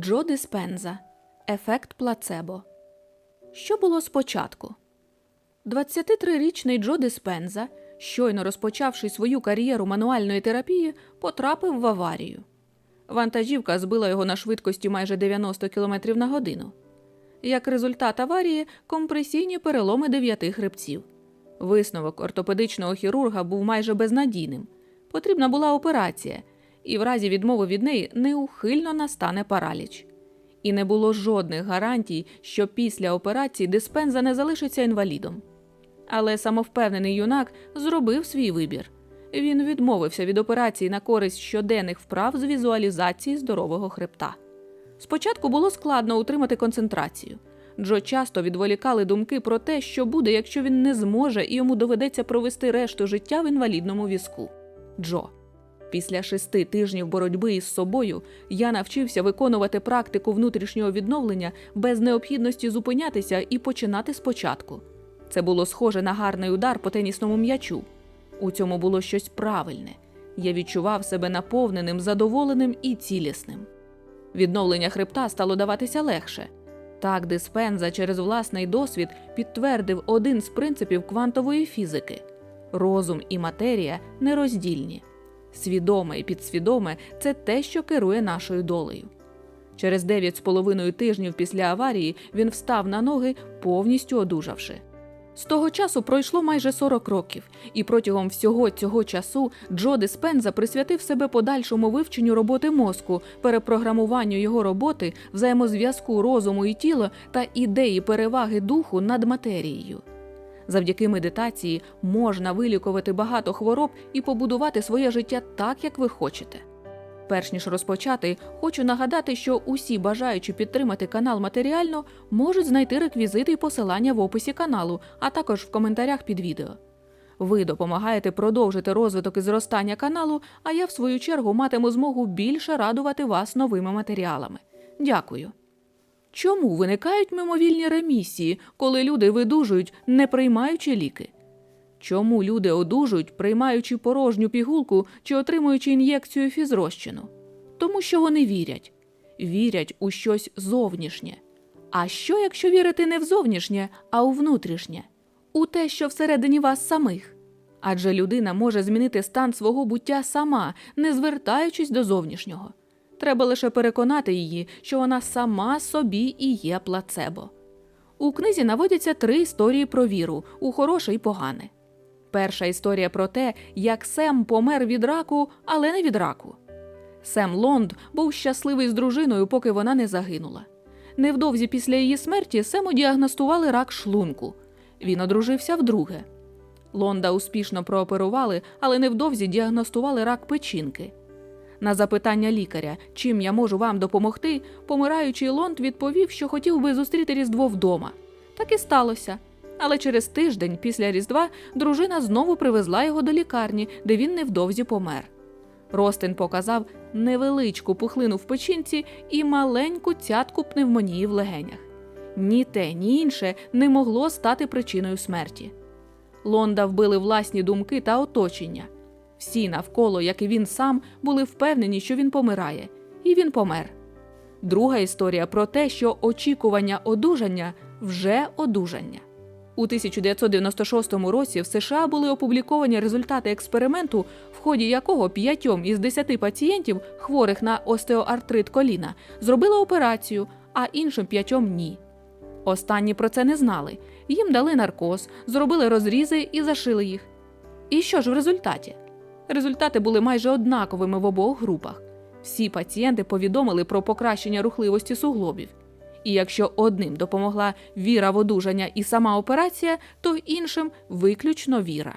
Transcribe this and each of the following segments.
Джо Диспенза. Ефект плацебо. Що було спочатку? 23-річний Джо Диспенза, щойно розпочавши свою кар'єру мануальної терапії, потрапив в аварію. Вантажівка збила його на швидкості майже 90 км на годину. Як результат аварії компресійні переломи дев'яти хребців. Висновок ортопедичного хірурга був майже безнадійним. Потрібна була операція, і в разі відмови від неї неухильно настане параліч. І не було жодних гарантій, що після операції диспенза не залишиться інвалідом. Але самовпевнений юнак зробив свій вибір. Він відмовився від операції на користь щоденних вправ з візуалізації здорового хребта. Спочатку було складно утримати концентрацію. Джо часто відволікали думки про те, що буде, якщо він не зможе і йому доведеться провести решту життя в інвалідному візку. Джо. Після шести тижнів боротьби із собою я навчився виконувати практику внутрішнього відновлення без необхідності зупинятися і починати спочатку. Це було схоже на гарний удар по тенісному м'ячу. У цьому було щось правильне. Я відчував себе наповненим, задоволеним і цілісним. Відновлення хребта стало даватися легше. Так, диспенза через власний досвід підтвердив один з принципів квантової фізики: розум і матерія нероздільні. Свідоме і підсвідоме це те, що керує нашою долею. Через дев'ять з половиною тижнів після аварії він встав на ноги, повністю одужавши. З того часу пройшло майже 40 років, і протягом всього цього часу Джо Диспенза присвятив себе подальшому вивченню роботи мозку, перепрограмуванню його роботи, взаємозв'язку розуму і тіла та ідеї переваги духу над матерією. Завдяки медитації можна вилікувати багато хвороб і побудувати своє життя так, як ви хочете. Перш ніж розпочати, хочу нагадати, що усі бажаючі підтримати канал матеріально можуть знайти реквізити і посилання в описі каналу, а також в коментарях під відео. Ви допомагаєте продовжити розвиток і зростання каналу, а я, в свою чергу, матиму змогу більше радувати вас новими матеріалами. Дякую. Чому виникають мимовільні ремісії, коли люди видужують, не приймаючи ліки? Чому люди одужують, приймаючи порожню пігулку чи отримуючи ін'єкцію фізрозчину? Тому що вони вірять, вірять у щось зовнішнє. А що, якщо вірити не в зовнішнє, а у внутрішнє, у те, що всередині вас самих? Адже людина може змінити стан свого буття сама, не звертаючись до зовнішнього. Треба лише переконати її, що вона сама собі і є плацебо. У книзі наводяться три історії про віру у хороше і погане. Перша історія про те, як Сем помер від раку, але не від раку. Сем Лонд був щасливий з дружиною, поки вона не загинула. Невдовзі після її смерті Сему діагностували рак шлунку. Він одружився вдруге. Лонда успішно прооперували, але невдовзі діагностували рак печінки. На запитання лікаря, чим я можу вам допомогти, помираючий Лонд відповів, що хотів би зустріти Різдво вдома. Так і сталося. Але через тиждень після Різдва дружина знову привезла його до лікарні, де він невдовзі помер. Ростин показав невеличку пухлину в печінці і маленьку цятку пневмонії в легенях. Ні те, ні інше не могло стати причиною смерті. Лонда вбили власні думки та оточення. Всі навколо, як і він сам, були впевнені, що він помирає, і він помер. Друга історія про те, що очікування одужання вже одужання. У 1996 році в США були опубліковані результати експерименту, в ході якого п'ятьом із десяти пацієнтів, хворих на остеоартрит коліна, зробили операцію, а іншим п'ятьом ні. Останні про це не знали. Їм дали наркоз, зробили розрізи і зашили їх. І що ж в результаті? Результати були майже однаковими в обох групах. Всі пацієнти повідомили про покращення рухливості суглобів. І якщо одним допомогла віра в одужання і сама операція, то іншим виключно віра.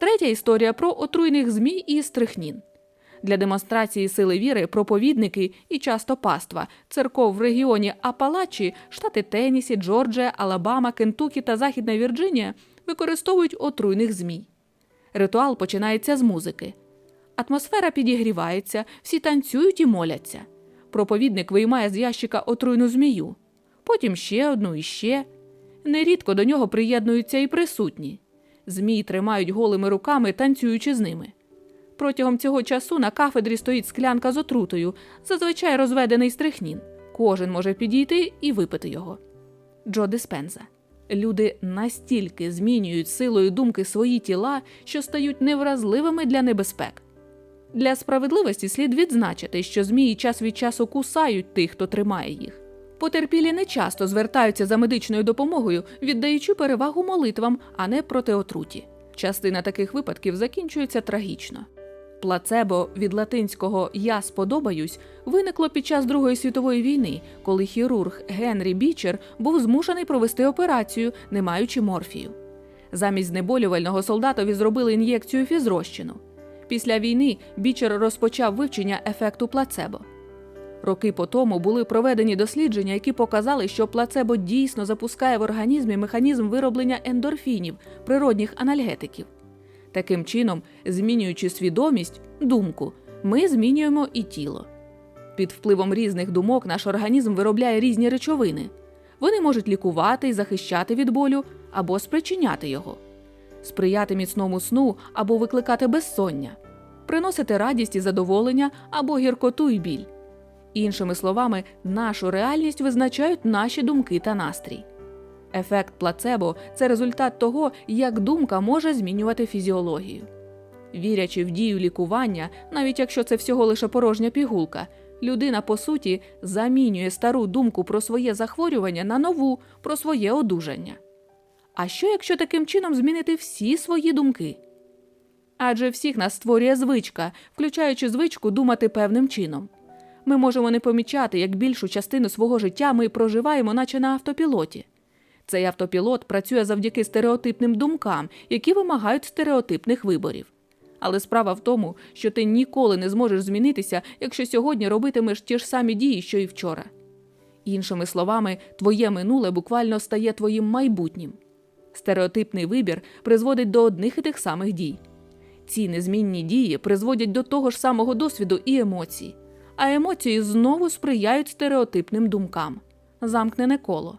Третя історія про отруйних змій і стрихнін. Для демонстрації сили віри проповідники і часто паства церков в регіоні Апалачі, штати Теннісі, Джорджія, Алабама, Кентукі та Західна Вірджинія використовують отруйних змій. Ритуал починається з музики. Атмосфера підігрівається, всі танцюють і моляться. Проповідник виймає з ящика отруйну змію, потім ще одну і ще. Нерідко до нього приєднуються і присутні. Змій тримають голими руками, танцюючи з ними. Протягом цього часу на кафедрі стоїть склянка з отрутою, зазвичай розведений стрихнін. Кожен може підійти і випити його. Джо Диспенза. Люди настільки змінюють силою думки свої тіла, що стають невразливими для небезпек. Для справедливості слід відзначити, що змії час від часу кусають тих, хто тримає їх. Потерпілі не часто звертаються за медичною допомогою, віддаючи перевагу молитвам, а не проти отруті. Частина таких випадків закінчується трагічно. Плацебо від латинського Я сподобаюсь виникло під час Другої світової війни, коли хірург Генрі Бічер був змушений провести операцію, не маючи морфію. Замість знеболювального солдатові зробили ін'єкцію фізрозчину. Після війни Бічер розпочав вивчення ефекту плацебо. Роки по тому були проведені дослідження, які показали, що плацебо дійсно запускає в організмі механізм вироблення ендорфінів, природних анальгетиків. Таким чином, змінюючи свідомість, думку, ми змінюємо і тіло. Під впливом різних думок наш організм виробляє різні речовини. Вони можуть лікувати і захищати від болю або спричиняти його, сприяти міцному сну або викликати безсоння, приносити радість і задоволення або гіркоту і біль. Іншими словами, нашу реальність визначають наші думки та настрій. Ефект плацебо це результат того, як думка може змінювати фізіологію. Вірячи в дію лікування, навіть якщо це всього лише порожня пігулка, людина по суті замінює стару думку про своє захворювання на нову про своє одужання. А що якщо таким чином змінити всі свої думки? Адже всіх нас створює звичка, включаючи звичку думати певним чином. Ми можемо не помічати, як більшу частину свого життя ми проживаємо, наче на автопілоті. Цей автопілот працює завдяки стереотипним думкам, які вимагають стереотипних виборів. Але справа в тому, що ти ніколи не зможеш змінитися, якщо сьогодні робитимеш ті ж самі дії, що і вчора. Іншими словами, твоє минуле буквально стає твоїм майбутнім. Стереотипний вибір призводить до одних і тих самих дій. Ці незмінні дії призводять до того ж самого досвіду і емоцій, а емоції знову сприяють стереотипним думкам замкнене коло.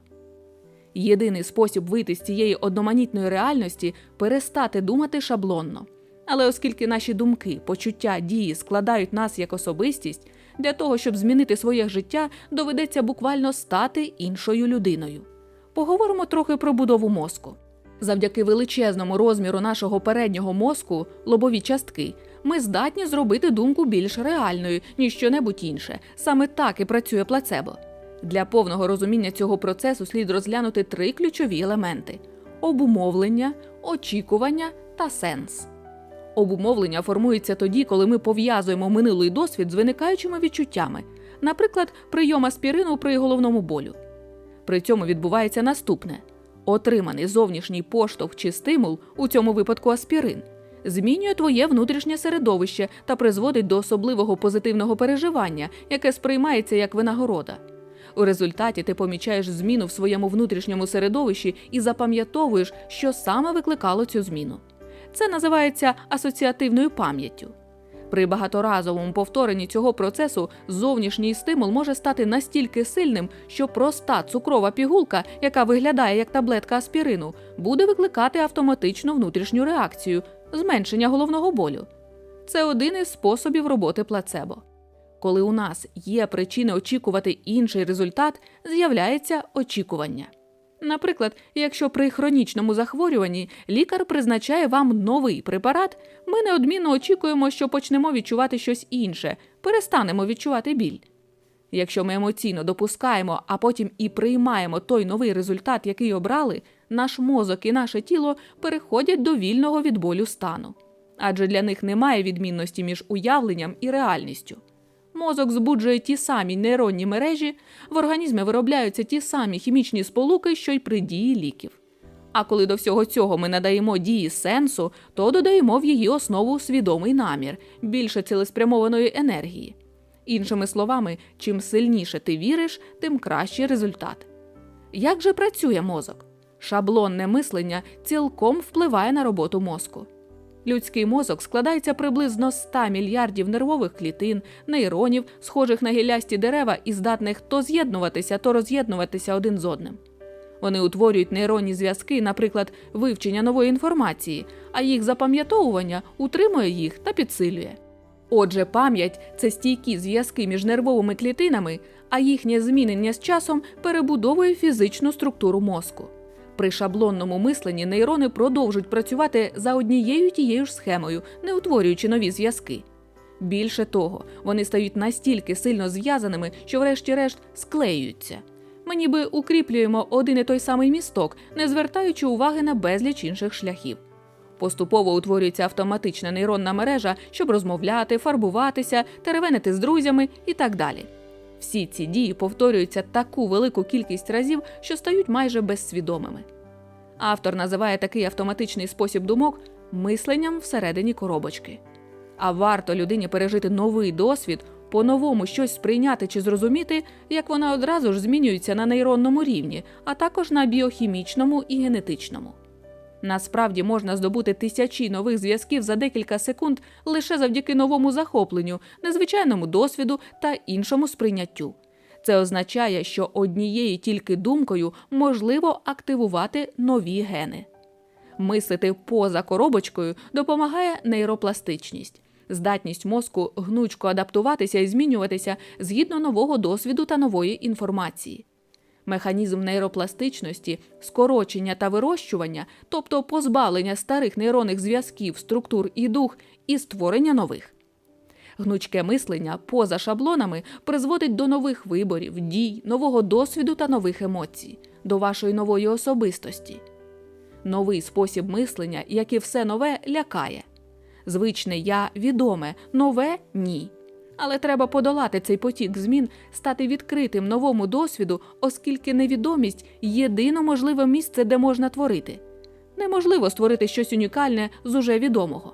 Єдиний спосіб вийти з цієї одноманітної реальності перестати думати шаблонно. Але оскільки наші думки, почуття, дії складають нас як особистість, для того, щоб змінити своє життя, доведеться буквально стати іншою людиною. Поговоримо трохи про будову мозку. Завдяки величезному розміру нашого переднього мозку, лобові частки, ми здатні зробити думку більш реальною, ніж що-небудь інше. Саме так і працює плацебо. Для повного розуміння цього процесу слід розглянути три ключові елементи: обумовлення, очікування та сенс. Обумовлення формується тоді, коли ми пов'язуємо минулий досвід з виникаючими відчуттями, наприклад, прийом аспірину при головному болю. При цьому відбувається наступне: отриманий зовнішній поштовх чи стимул, у цьому випадку аспірин, змінює твоє внутрішнє середовище та призводить до особливого позитивного переживання, яке сприймається як винагорода. У результаті ти помічаєш зміну в своєму внутрішньому середовищі і запам'ятовуєш, що саме викликало цю зміну. Це називається асоціативною пам'яттю. При багаторазовому повторенні цього процесу зовнішній стимул може стати настільки сильним, що проста цукрова пігулка, яка виглядає як таблетка аспірину, буде викликати автоматичну внутрішню реакцію зменшення головного болю. Це один із способів роботи плацебо. Коли у нас є причини очікувати інший результат, з'являється очікування. Наприклад, якщо при хронічному захворюванні лікар призначає вам новий препарат, ми неодмінно очікуємо, що почнемо відчувати щось інше, перестанемо відчувати біль. Якщо ми емоційно допускаємо, а потім і приймаємо той новий результат, який обрали, наш мозок і наше тіло переходять до вільного від болю стану. Адже для них немає відмінності між уявленням і реальністю. Мозок збуджує ті самі нейронні мережі, в організмі виробляються ті самі хімічні сполуки, що й при дії ліків. А коли до всього цього ми надаємо дії сенсу, то додаємо в її основу свідомий намір, більше цілеспрямованої енергії. Іншими словами, чим сильніше ти віриш, тим кращий результат. Як же працює мозок? Шаблонне мислення цілком впливає на роботу мозку. Людський мозок складається приблизно з 100 мільярдів нервових клітин, нейронів, схожих на гіллясті дерева і здатних то з'єднуватися, то роз'єднуватися один з одним. Вони утворюють нейронні зв'язки, наприклад, вивчення нової інформації, а їх запам'ятовування утримує їх та підсилює. Отже, пам'ять це стійкі зв'язки між нервовими клітинами, а їхнє змінення з часом перебудовує фізичну структуру мозку. При шаблонному мисленні нейрони продовжують працювати за однією тією ж схемою, не утворюючи нові зв'язки. Більше того, вони стають настільки сильно зв'язаними, що, врешті-решт, склеюються. Ми ніби укріплюємо один і той самий місток, не звертаючи уваги на безліч інших шляхів. Поступово утворюється автоматична нейронна мережа, щоб розмовляти, фарбуватися, теревенити з друзями і так далі. Всі ці дії повторюються таку велику кількість разів, що стають майже безсвідомими. Автор називає такий автоматичний спосіб думок мисленням всередині коробочки. А варто людині пережити новий досвід, по-новому щось сприйняти чи зрозуміти, як вона одразу ж змінюється на нейронному рівні, а також на біохімічному і генетичному. Насправді можна здобути тисячі нових зв'язків за декілька секунд лише завдяки новому захопленню, незвичайному досвіду та іншому сприйняттю. Це означає, що однією тільки думкою можливо активувати нові гени. Мислити поза коробочкою допомагає нейропластичність, здатність мозку гнучко адаптуватися і змінюватися згідно нового досвіду та нової інформації. Механізм нейропластичності, скорочення та вирощування, тобто позбавлення старих нейронних зв'язків, структур і дух і створення нових. Гнучке мислення поза шаблонами призводить до нових виборів, дій, нового досвіду та нових емоцій, до вашої нової особистості. Новий спосіб мислення, як і все нове, лякає. Звичне я відоме, нове ні. Але треба подолати цей потік змін, стати відкритим новому досвіду, оскільки невідомість єдине можливе місце, де можна творити. Неможливо створити щось унікальне з уже відомого.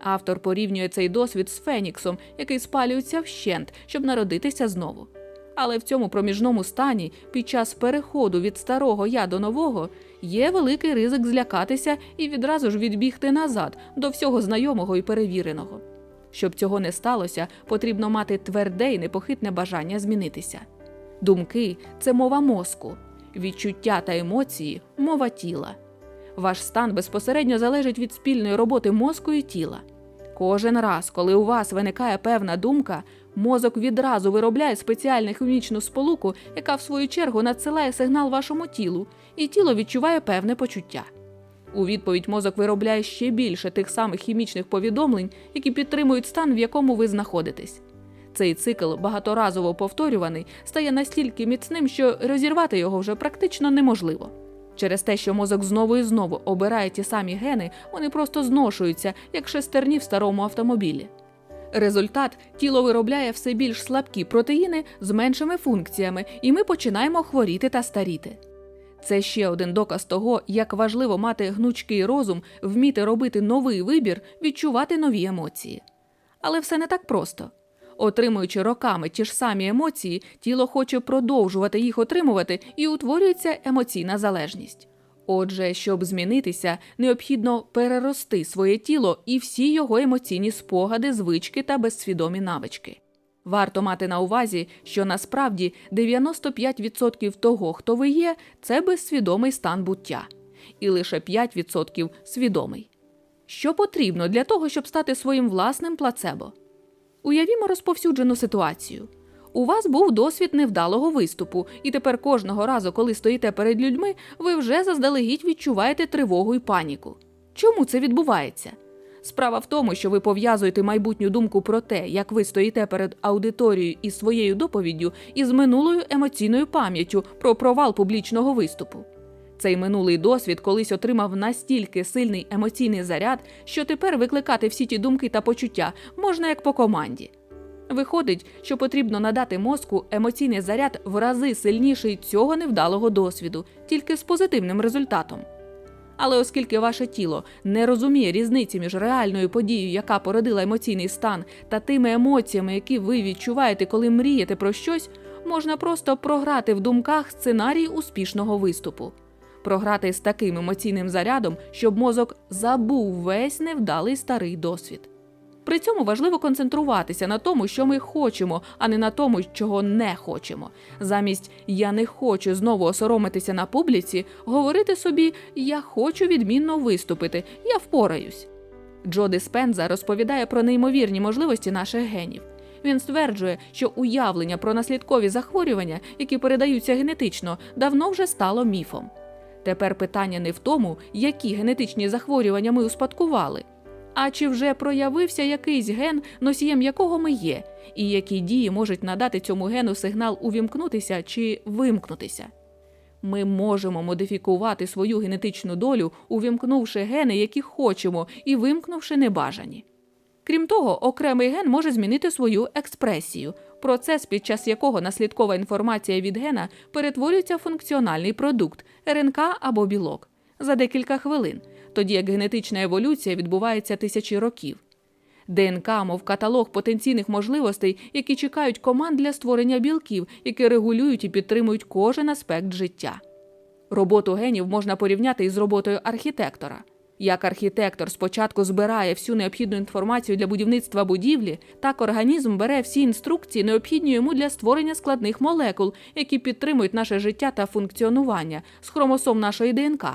Автор порівнює цей досвід з феніксом, який спалюється вщент, щоб народитися знову. Але в цьому проміжному стані, під час переходу від старого я до нового, є великий ризик злякатися і відразу ж відбігти назад до всього знайомого і перевіреного. Щоб цього не сталося, потрібно мати тверде і непохитне бажання змінитися. Думки це мова мозку, відчуття та емоції мова тіла. Ваш стан безпосередньо залежить від спільної роботи мозку і тіла. Кожен раз, коли у вас виникає певна думка, мозок відразу виробляє спеціальну хімічну сполуку, яка в свою чергу надсилає сигнал вашому тілу, і тіло відчуває певне почуття. У відповідь мозок виробляє ще більше тих самих хімічних повідомлень, які підтримують стан, в якому ви знаходитесь. Цей цикл, багаторазово повторюваний, стає настільки міцним, що розірвати його вже практично неможливо. Через те, що мозок знову і знову обирає ті самі гени, вони просто зношуються, як шестерні в старому автомобілі. Результат тіло виробляє все більш слабкі протеїни з меншими функціями, і ми починаємо хворіти та старіти. Це ще один доказ того, як важливо мати гнучкий розум, вміти робити новий вибір, відчувати нові емоції. Але все не так просто. Отримуючи роками ті ж самі емоції, тіло хоче продовжувати їх отримувати і утворюється емоційна залежність. Отже, щоб змінитися, необхідно перерости своє тіло і всі його емоційні спогади, звички та безсвідомі навички. Варто мати на увазі, що насправді 95% того, хто ви є, це безсвідомий стан буття, і лише 5% свідомий. Що потрібно для того, щоб стати своїм власним плацебо? Уявімо розповсюджену ситуацію. У вас був досвід невдалого виступу, і тепер кожного разу, коли стоїте перед людьми, ви вже заздалегідь відчуваєте тривогу і паніку. Чому це відбувається? Справа в тому, що ви пов'язуєте майбутню думку про те, як ви стоїте перед аудиторією із своєю доповіддю, із минулою емоційною пам'яттю про провал публічного виступу. Цей минулий досвід колись отримав настільки сильний емоційний заряд, що тепер викликати всі ті думки та почуття можна як по команді. Виходить, що потрібно надати мозку емоційний заряд в рази сильніший цього невдалого досвіду, тільки з позитивним результатом. Але оскільки ваше тіло не розуміє різниці між реальною подією, яка породила емоційний стан, та тими емоціями, які ви відчуваєте, коли мрієте про щось, можна просто програти в думках сценарій успішного виступу, програти з таким емоційним зарядом, щоб мозок забув весь невдалий старий досвід. При цьому важливо концентруватися на тому, що ми хочемо, а не на тому, чого не хочемо. Замість я не хочу знову осоромитися на публіці, говорити собі Я хочу відмінно виступити, я впораюсь. Джо Диспенза розповідає про неймовірні можливості наших генів. Він стверджує, що уявлення про наслідкові захворювання, які передаються генетично, давно вже стало міфом. Тепер питання не в тому, які генетичні захворювання ми успадкували, а чи вже проявився якийсь ген, носієм якого ми є, і які дії можуть надати цьому гену сигнал увімкнутися чи вимкнутися. Ми можемо модифікувати свою генетичну долю, увімкнувши гени, які хочемо, і вимкнувши небажані. Крім того, окремий ген може змінити свою експресію, процес, під час якого наслідкова інформація від гена перетворюється в функціональний продукт РНК або білок за декілька хвилин, тоді як генетична еволюція відбувається тисячі років. ДНК, мов каталог потенційних можливостей, які чекають команд для створення білків, які регулюють і підтримують кожен аспект життя. Роботу генів можна порівняти із роботою архітектора. Як архітектор спочатку збирає всю необхідну інформацію для будівництва будівлі, так організм бере всі інструкції, необхідні йому для створення складних молекул, які підтримують наше життя та функціонування з хромосом нашої ДНК.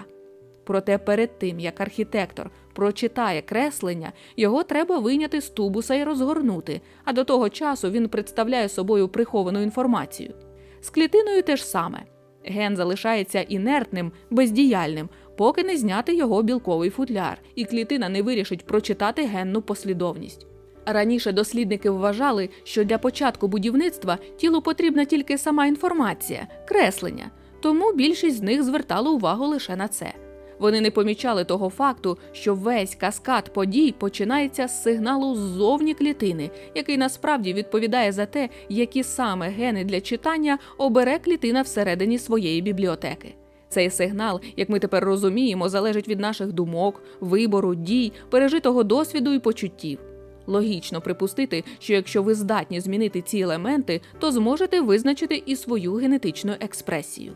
Проте перед тим, як архітектор прочитає креслення, його треба вийняти з тубуса і розгорнути, а до того часу він представляє собою приховану інформацію. З клітиною те ж саме. Ген залишається інертним, бездіяльним, поки не зняти його білковий футляр, і клітина не вирішить прочитати генну послідовність. Раніше дослідники вважали, що для початку будівництва тілу потрібна тільки сама інформація, креслення, тому більшість з них звертали увагу лише на це. Вони не помічали того факту, що весь каскад подій починається з сигналу ззовні клітини, який насправді відповідає за те, які саме гени для читання обере клітина всередині своєї бібліотеки. Цей сигнал, як ми тепер розуміємо, залежить від наших думок, вибору, дій, пережитого досвіду і почуттів. Логічно припустити, що якщо ви здатні змінити ці елементи, то зможете визначити і свою генетичну експресію.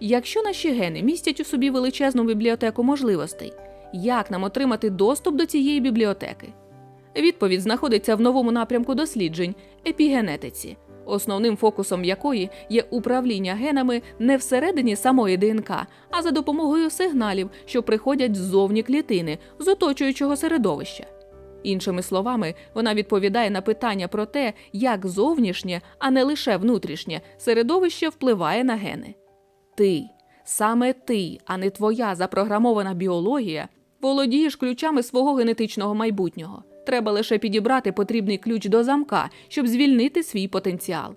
Якщо наші гени містять у собі величезну бібліотеку можливостей, як нам отримати доступ до цієї бібліотеки? Відповідь знаходиться в новому напрямку досліджень епігенетиці, основним фокусом якої є управління генами не всередині самої ДНК, а за допомогою сигналів, що приходять ззовні клітини з оточуючого середовища. Іншими словами, вона відповідає на питання про те, як зовнішнє, а не лише внутрішнє середовище впливає на гени. Ти, саме ти, а не твоя запрограмована біологія, володієш ключами свого генетичного майбутнього. Треба лише підібрати потрібний ключ до замка, щоб звільнити свій потенціал.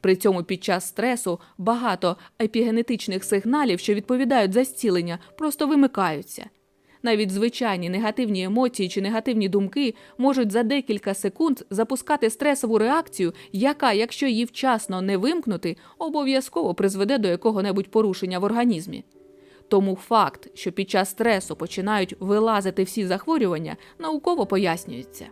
При цьому під час стресу багато епігенетичних сигналів, що відповідають за зцілення, просто вимикаються. Навіть звичайні негативні емоції чи негативні думки можуть за декілька секунд запускати стресову реакцію, яка, якщо її вчасно не вимкнути, обов'язково призведе до якого-небудь порушення в організмі. Тому факт, що під час стресу починають вилазити всі захворювання, науково пояснюється.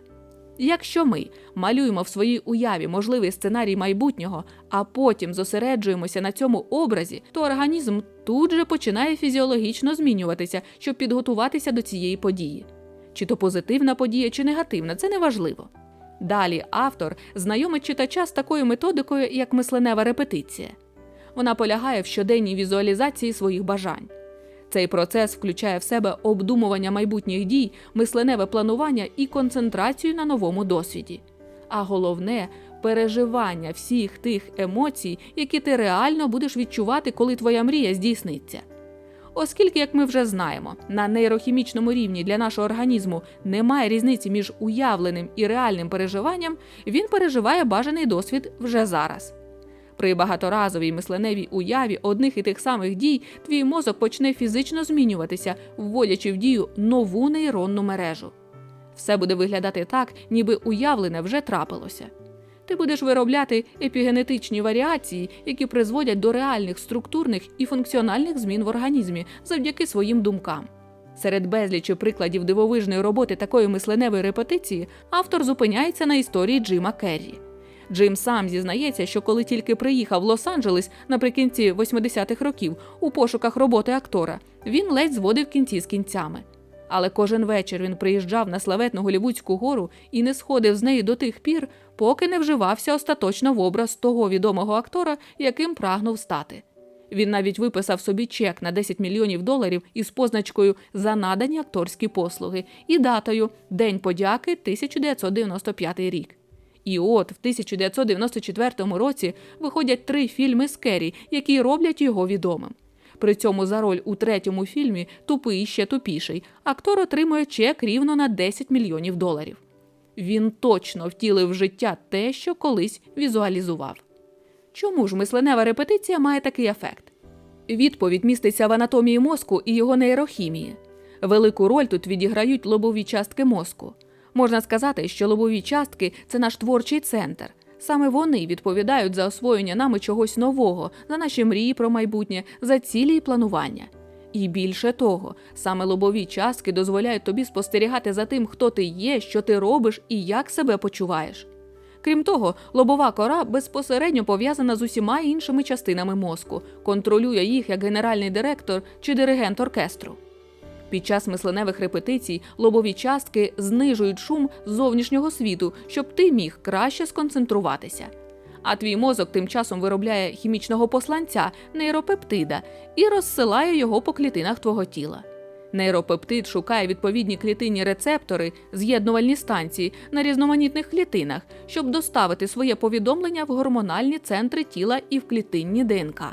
Якщо ми малюємо в своїй уяві можливий сценарій майбутнього, а потім зосереджуємося на цьому образі, то організм тут же починає фізіологічно змінюватися, щоб підготуватися до цієї події. Чи то позитивна подія, чи негативна, це не важливо. Далі автор знайомить читача з такою методикою, як мисленева репетиція. Вона полягає в щоденній візуалізації своїх бажань. Цей процес включає в себе обдумування майбутніх дій, мисленеве планування і концентрацію на новому досвіді. А головне переживання всіх тих емоцій, які ти реально будеш відчувати, коли твоя мрія здійсниться. Оскільки, як ми вже знаємо, на нейрохімічному рівні для нашого організму немає різниці між уявленим і реальним переживанням, він переживає бажаний досвід вже зараз. При багаторазовій мисленевій уяві одних і тих самих дій твій мозок почне фізично змінюватися, вводячи в дію нову нейронну мережу. Все буде виглядати так, ніби уявлене вже трапилося. Ти будеш виробляти епігенетичні варіації, які призводять до реальних структурних і функціональних змін в організмі завдяки своїм думкам. Серед безлічі прикладів дивовижної роботи такої мисленевої репетиції автор зупиняється на історії Джима Керрі. Джим сам зізнається, що коли тільки приїхав в Лос-Анджелес наприкінці 80-х років у пошуках роботи актора, він ледь зводив кінці з кінцями. Але кожен вечір він приїжджав на славетну Голівудську гору і не сходив з неї до тих пір, поки не вживався остаточно в образ того відомого актора, яким прагнув стати. Він навіть виписав собі чек на 10 мільйонів доларів із позначкою за надані акторські послуги і датою День подяки 1995 рік. І от в 1994 році виходять три фільми з Керрі, які роблять його відомим. При цьому за роль у третьому фільмі Тупий ще тупіший актор отримує чек рівно на 10 мільйонів доларів. Він точно втілив в життя те, що колись візуалізував. Чому ж мисленева репетиція має такий ефект? Відповідь міститься в анатомії мозку і його нейрохімії. Велику роль тут відіграють лобові частки мозку. Можна сказати, що лобові частки це наш творчий центр. Саме вони відповідають за освоєння нами чогось нового, за наші мрії про майбутнє, за цілі і планування. І більше того, саме лобові частки дозволяють тобі спостерігати за тим, хто ти є, що ти робиш і як себе почуваєш. Крім того, лобова кора безпосередньо пов'язана з усіма іншими частинами мозку, контролює їх як генеральний директор чи диригент оркестру. Під час мисленевих репетицій лобові частки знижують шум зовнішнього світу, щоб ти міг краще сконцентруватися. А твій мозок тим часом виробляє хімічного посланця нейропептида і розсилає його по клітинах твого тіла. Нейропептид шукає відповідні клітинні рецептори, з'єднувальні станції на різноманітних клітинах, щоб доставити своє повідомлення в гормональні центри тіла і в клітинні ДНК.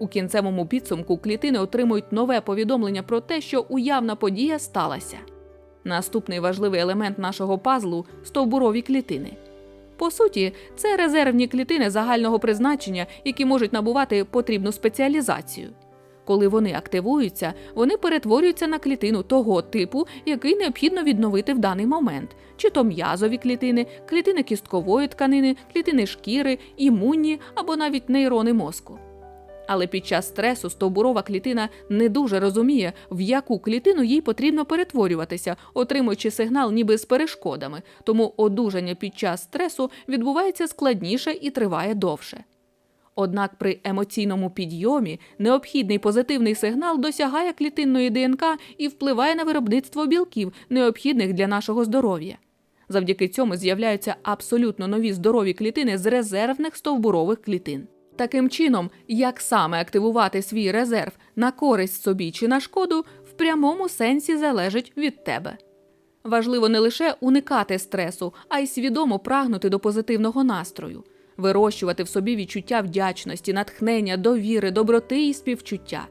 У кінцевому підсумку клітини отримують нове повідомлення про те, що уявна подія сталася. Наступний важливий елемент нашого пазлу стовбурові клітини. По суті, це резервні клітини загального призначення, які можуть набувати потрібну спеціалізацію. Коли вони активуються, вони перетворюються на клітину того типу, який необхідно відновити в даний момент: чи то м'язові клітини, клітини кісткової тканини, клітини шкіри, імунні або навіть нейрони мозку. Але під час стресу стовбурова клітина не дуже розуміє, в яку клітину їй потрібно перетворюватися, отримуючи сигнал ніби з перешкодами, тому одужання під час стресу відбувається складніше і триває довше. Однак при емоційному підйомі необхідний позитивний сигнал досягає клітинної ДНК і впливає на виробництво білків, необхідних для нашого здоров'я. Завдяки цьому з'являються абсолютно нові здорові клітини з резервних стовбурових клітин. Таким чином, як саме активувати свій резерв на користь собі чи на шкоду, в прямому сенсі залежить від тебе. Важливо не лише уникати стресу, а й свідомо прагнути до позитивного настрою, вирощувати в собі відчуття вдячності, натхнення, довіри, доброти і співчуття.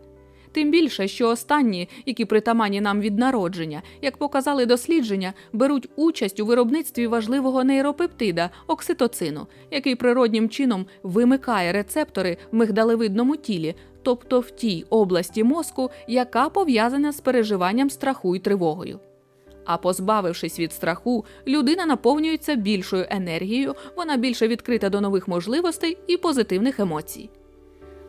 Тим більше, що останні, які притаманні нам від народження, як показали дослідження, беруть участь у виробництві важливого нейропептида окситоцину, який природнім чином вимикає рецептори в мигдалевидному тілі, тобто в тій області мозку, яка пов'язана з переживанням страху і тривогою. А позбавившись від страху, людина наповнюється більшою енергією, вона більше відкрита до нових можливостей і позитивних емоцій.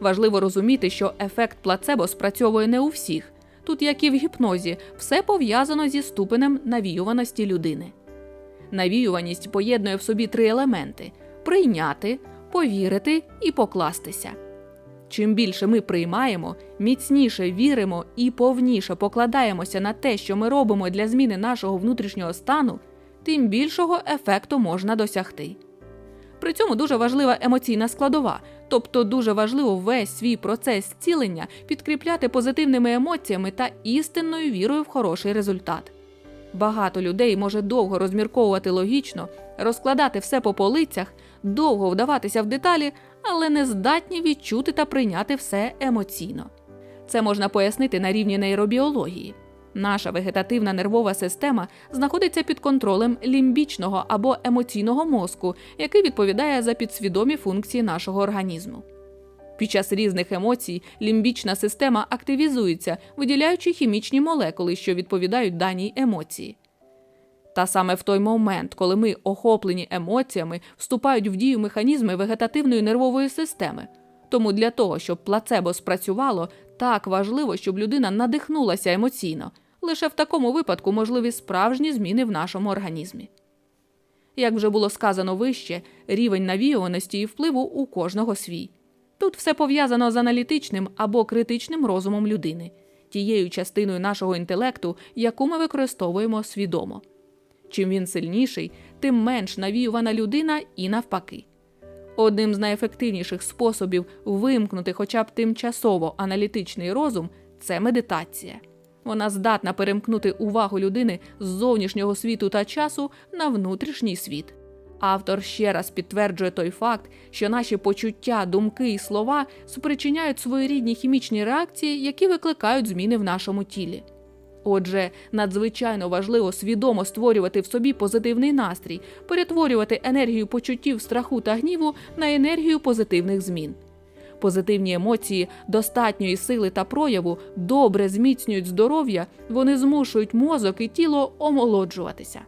Важливо розуміти, що ефект плацебо спрацьовує не у всіх. Тут, як і в гіпнозі, все пов'язано зі ступенем навіюваності людини. Навіюваність поєднує в собі три елементи: прийняти, повірити і покластися. Чим більше ми приймаємо, міцніше віримо і повніше покладаємося на те, що ми робимо для зміни нашого внутрішнього стану, тим більшого ефекту можна досягти. При цьому дуже важлива емоційна складова, тобто дуже важливо весь свій процес зцілення підкріпляти позитивними емоціями та істинною вірою в хороший результат. Багато людей може довго розмірковувати логічно, розкладати все по полицях, довго вдаватися в деталі, але не здатні відчути та прийняти все емоційно. Це можна пояснити на рівні нейробіології. Наша вегетативна нервова система знаходиться під контролем лімбічного або емоційного мозку, який відповідає за підсвідомі функції нашого організму. Під час різних емоцій лімбічна система активізується, виділяючи хімічні молекули, що відповідають даній емоції. Та саме в той момент, коли ми охоплені емоціями, вступають в дію механізми вегетативної нервової системи. Тому для того, щоб плацебо спрацювало, так важливо, щоб людина надихнулася емоційно. Лише в такому випадку можливі справжні зміни в нашому організмі. Як вже було сказано вище, рівень навіюваності і впливу у кожного свій. Тут все пов'язано з аналітичним або критичним розумом людини, тією частиною нашого інтелекту, яку ми використовуємо свідомо. Чим він сильніший, тим менш навіювана людина і навпаки. Одним з найефективніших способів вимкнути хоча б тимчасово аналітичний розум це медитація. Вона здатна перемкнути увагу людини з зовнішнього світу та часу на внутрішній світ. Автор ще раз підтверджує той факт, що наші почуття, думки і слова спричиняють своєрідні хімічні реакції, які викликають зміни в нашому тілі. Отже, надзвичайно важливо свідомо створювати в собі позитивний настрій, перетворювати енергію почуттів страху та гніву на енергію позитивних змін. Позитивні емоції достатньої сили та прояву добре зміцнюють здоров'я, вони змушують мозок і тіло омолоджуватися.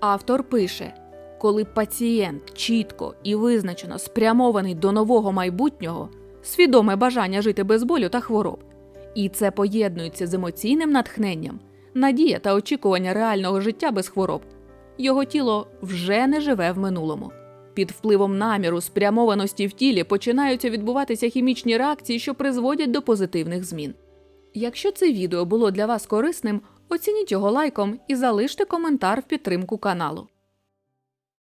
Автор пише: коли пацієнт чітко і визначено спрямований до нового майбутнього, свідоме бажання жити без болю та хвороб, і це поєднується з емоційним натхненням, надія та очікування реального життя без хвороб, його тіло вже не живе в минулому. Під впливом наміру спрямованості в тілі починаються відбуватися хімічні реакції, що призводять до позитивних змін. Якщо це відео було для вас корисним, оцініть його лайком і залиште коментар в підтримку каналу.